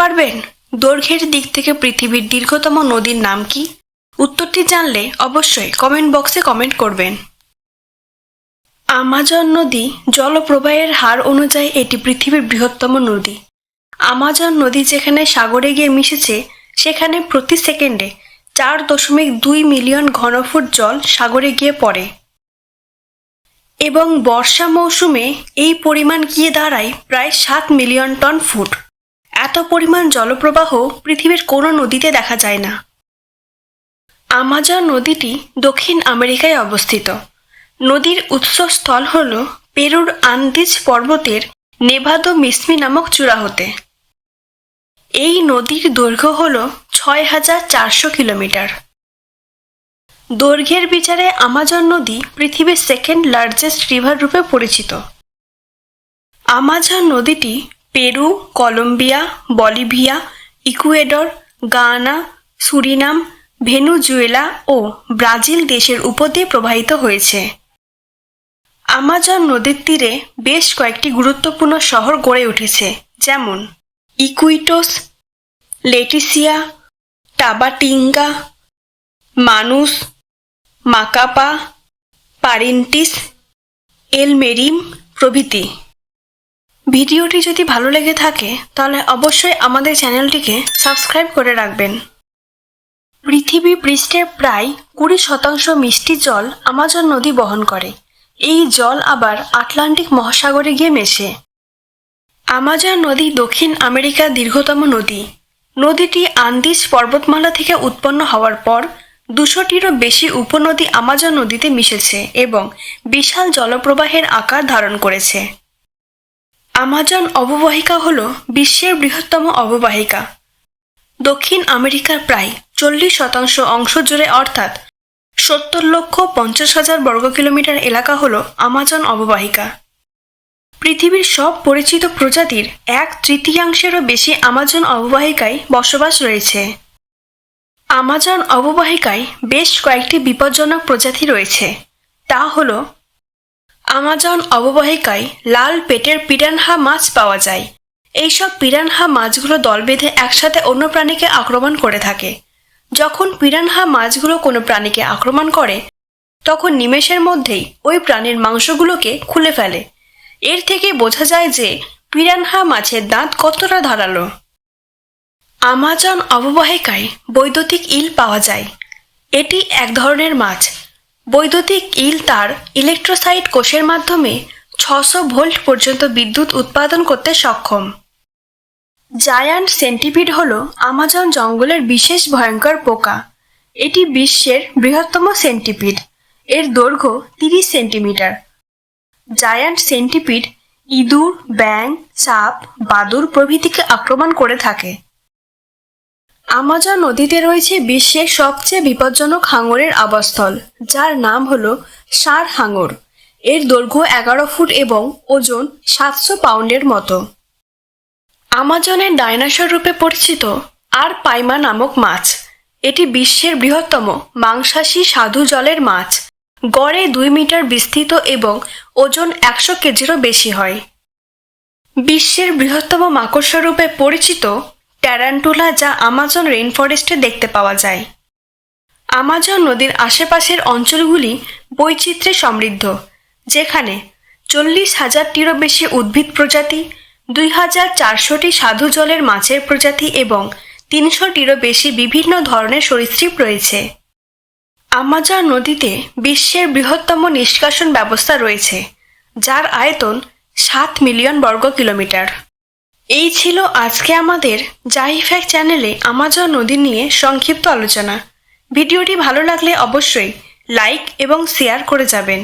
পারবেন? দৈর্ঘ্যের দিক থেকে পৃথিবীর দীর্ঘতম নদীর নাম কি? উত্তরটি জানলে অবশ্যই কমেন্ট বক্সে কমেন্ট করবেন। আমাজন নদী জলপ্রবাহের হার অনুযায়ী এটি পৃথিবীর বৃহত্তম নদী। আমাজন নদী যেখানে সাগরে গিয়ে মিশেছে, সেখানে প্রতি সেকেন্ডে চার দশমিক দুই মিলিয়ন ঘনফুট জল সাগরে গিয়ে পড়ে। এবং বর্ষা মৌসুমে এই পরিমাণ গিয়ে দাঁড়ায় প্রায় সাত মিলিয়ন টন ফুট। এত পরিমাণ জলপ্রবাহ পৃথিবীর কোনো নদীতে দেখা যায় না। আমাজন নদীটি দক্ষিণ আমেরিকায় অবস্থিত। নদীর উৎসস্থল হল পেরুর আন্দিজ পর্বতের নেভাদো মিসমি নামক চূড়া হতে এই নদীর দৈর্ঘ্য হল ছয় হাজার চারশো কিলোমিটার। দৈর্ঘ্যের বিচারে আমাজন নদী পৃথিবীর সেকেন্ড লার্জেস্ট রিভার রূপে পরিচিত। আমাজন নদীটি Peru, Colombia, Bolivia, Ecuador, Ghana, Suriname, Venezuela ও ব্রাজিল দেশের উপর দিয়ে প্রবাহিত হয়েছে। আমাজন নদীর তীরে বেশ কয়েকটি গুরুত্বপূর্ণ শহর গড়ে উঠেছে, যেমন ইকুইটোস, লেটিসিয়া, টাবাটিঙ্গা মানুষ মাকাপা, পারিন্টিস, এলমেরিম প্রভৃতি। ভিডিওটি যদি ভালো লেগে থাকে, তাহলে অবশ্যই আমাদের চ্যানেলটিকে সাবস্ক্রাইব করে রাখবেন। পৃথিবী পৃষ্ঠের প্রায় কুড়ি শতাংশ মিষ্টি জল আমাজন নদী বহন করে। এই জল আবার আটলান্টিক মহাসাগরে গিয়ে মেশে। আমাজন নদী দক্ষিণ আমেরিকার দীর্ঘতম নদী। নদীটি আন্দিজ পর্বতমালা থেকে উৎপন্ন হওয়ার পর দুশোটিরও বেশি উপনদী আমাজন নদীতে মিশেছে এবং বিশাল জলপ্রবাহের আকার ধারণ করেছে। আমাজন অববাহিকা হল বিশ্বের বৃহত্তম অববাহিকা। দক্ষিণ আমেরিকার প্রায় চল্লিশ শতাংশ অংশ জুড়ে অর্থাৎ সত্তর লক্ষ পঞ্চাশ হাজার বর্গ কিলোমিটার এলাকা হল আমাজন অববাহিকা। পৃথিবীর সব পরিচিত প্রজাতির এক তৃতীয়াংশেরও বেশি আমাজন অববাহিকায় বসবাস রয়েছে। আমাজন অববাহিকায় বেশ কয়েকটি বিপজ্জনক প্রজাতি রয়েছে। তা হল আমাজন অববাহিকায় লাল পেটের পিরানহা মাছ পাওয়া যায়। এইসব পিরানহা মাছগুলো দল বেঁধে একসাথে অন্য প্রাণীকে আক্রমণ করে থাকে। যখন পিরানহা মাছগুলো কোনো প্রাণীকে আক্রমণ করে, তখন নিমেষের মধ্যেই ওই প্রাণীর মাংসগুলোকে খুলে ফেলে। এর থেকে বোঝা যায় যে পিরানহা মাছের দাঁত কতটা ধারালো। আমাজন অববাহিকায় বৈদ্যুতিক ইল পাওয়া যায়। এটি এক ধরনের মাছ বৈদ্যুতিক ইল তার ইলেকট্রোসাইট কোষের মাধ্যমে ছশো ভোল্ট পর্যন্ত বিদ্যুৎ উৎপাদন করতে সক্ষম। জায়ান্ট সেন্টিপিড হল আমাজন জঙ্গলের বিশেষ ভয়ঙ্কর পোকা। এটি বিশ্বের বৃহত্তম সেন্টিপিড। এর দৈর্ঘ্য তিরিশ সেন্টিমিটার। জায়ান্ট সেন্টিপিড ইঁদুর ব্যাং সাপ, বাদুর প্রভৃতিকে আক্রমণ করে থাকে। আমাজন নদীতে রয়েছে বিশ্বের সবচেয়ে বিপজ্জনক হাঙরের আবাসস্থল, যার নাম হল সার হাঙর এর দৈর্ঘ্য এগারো ফুট এবং ওজন সাতশো পাউন্ডের মতো। আমাজনের ডাইনোসর রূপে পরিচিত আর পাইমা নামক মাছ। এটি বিশ্বের বৃহত্তম মাংসাশী সাধু জলের মাছ। গড়ে দুই মিটার বিস্তৃত এবং ওজন একশো কেজিরও বেশি হয়। বিশ্বের বৃহত্তম মাকড়সা রূপে পরিচিত ট্যারান্টুলা যা আমাজন রেইনফরেস্টে দেখতে পাওয়া যায়। আমাজন নদীর আশেপাশের অঞ্চলগুলি বৈচিত্র্যে সমৃদ্ধ, যেখানে চল্লিশ হাজারটিরও বেশি উদ্ভিদ প্রজাতি, দুই হাজার চারশোটি সাধু জলের মাছের প্রজাতি এবং তিনশোটিরও বেশি বিভিন্ন ধরনের সরীসৃপ রয়েছে। আমাজন নদীতে বিশ্বের বৃহত্তম নিষ্কাশন ব্যবস্থা রয়েছে, যার আয়তন সাত মিলিয়ন বর্গ কিলোমিটার। এই ছিল আজকে আমাদের জাহিফ্যাক চ্যানেলে আমাজন নদী নিয়ে সংক্ষিপ্ত আলোচনা। ভিডিওটি ভালো লাগলে অবশ্যই লাইক এবং শেয়ার করে যাবেন।